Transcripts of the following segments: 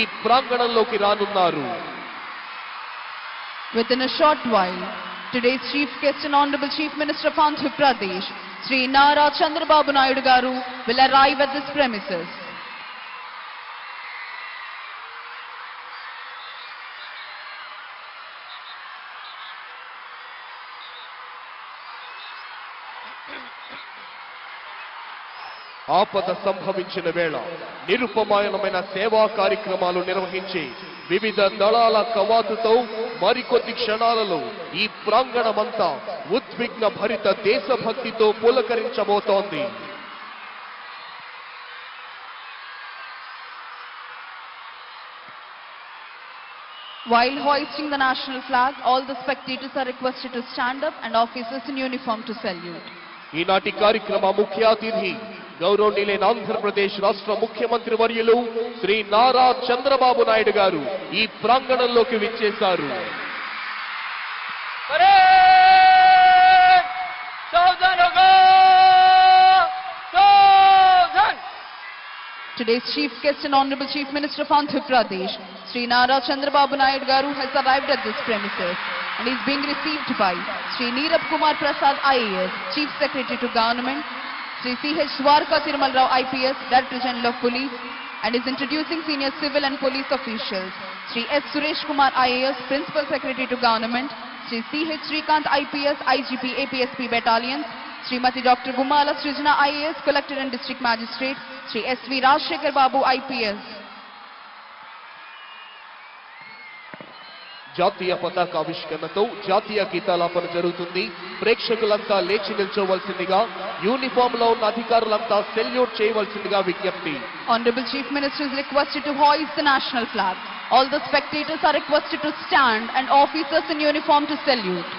ఈ ప్రాంగణంలోకి రానున్నారు Within a short while, today's chief guest and Honorable Chief Minister of Andhra Pradesh, Sri Nara Chandrababu Naidu Garu, will arrive at this premises. ఆపద సంభవించిన వేళ నిరుపమాయనమైన సేవా కార్యక్రమాలు నిర్వహించి వివిధ దళాల కవాతుతో మరికొద్ది క్షణాలలో ఈ ప్రాంగణమంతా ఉద్విగ్న భరిత దేశభక్తితో పులకరించబోతోంది While hoisting the national flag, all the spectators are requested to stand up and officers in uniform to salute. ఈనాటి కార్యక్రమ ముఖ్య అతిథి గౌరవనీయులైన ఆంధ్రప్రదేశ్ రాష్ట్ర ముఖ్యమంత్రి వర్యులు శ్రీ నారా చంద్రబాబు నాయుడు గారు ఈ ప్రాంగణంలోకి విచ్చేశారు Today's chief guest and Honorable Chief Minister of Andhra Pradesh, Sri Nara Chandrababu Naidu Garu has arrived at this premises and is being received by Sri Neerab Kumar Prasad IAS, Chief Secretary to Government, Sri C.H. Tirumal Rao IPS, Director General of Police, and is introducing senior civil and police officials, Sri S. Suresh Kumar IAS, Principal Secretary to Government, Sri C.H. Srikant IPS, IGP APSP Battalions, Srimati Dr. Gumala Srijana IAS, Collector and District Magistrate, Sri S.V. Rajshekhar Babu IPS. జాతీయ పతాక ఆవిష్కరణతో జాతీయ గీతాలాపన జరుగుతుంది. ప్రేక్షకులంతా లేచి నిల్చోవలసిందిగా యూనిఫామ్లో ఉన్న అధికారులంతా salute చేయవలసిందిగా విజ్ఞప్తి. Honourable chief minister request to hoist the national flag all the spectators are requested to stand and officers in uniform to salute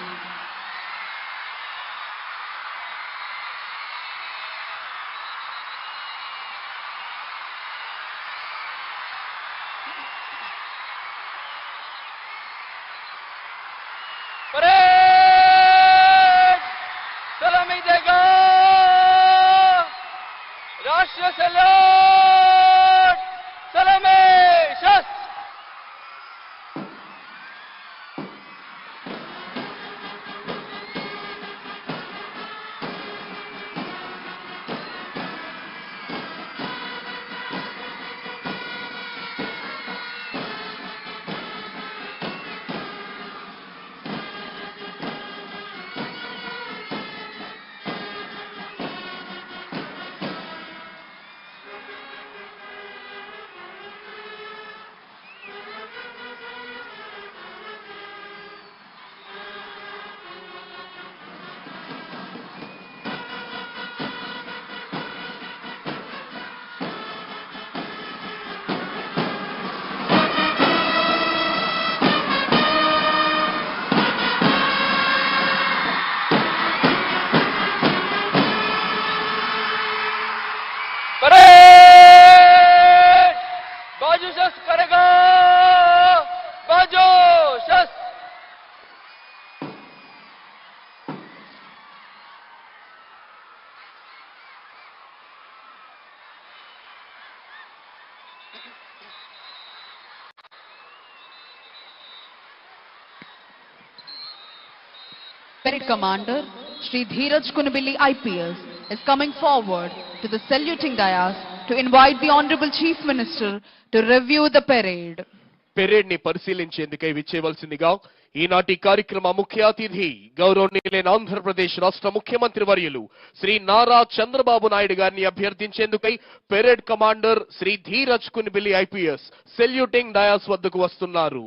Raşra selam! Selame şas! Parade Commander Sri Dheeraj Kunabilli IPS is coming forward to the saluting dais to invite the Honorable Chief Minister to review the parade. పెరేడ్ని పరిశీలించేందుకై విచ్చేవలసిందిగా ఈనాటి కార్యక్రమ ముఖ్య అతిథి గౌరవనీయులైన ఆంధ్రప్రదేశ్ రాష్ట్ర ముఖ్యమంత్రి వర్యులు శ్రీ నారా చంద్రబాబు నాయుడు గారిని అభ్యర్థించేందుకై parade commander Shri Dheeraj Kunbilli IPS saluting dais వద్దకు వస్తున్నారు.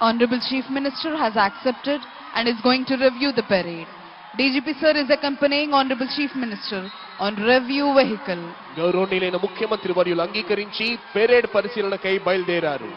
Honorable Chief Minister has accepted and is going to review the parade. DGP sir is accompanying Honorable Chief Minister on review vehicle. గౌరవనీయులైన ముఖ్యమంత్రి వర్యులు అంగీకరించి పెరేడ్ పరిశీలనకై బయలుదేరారు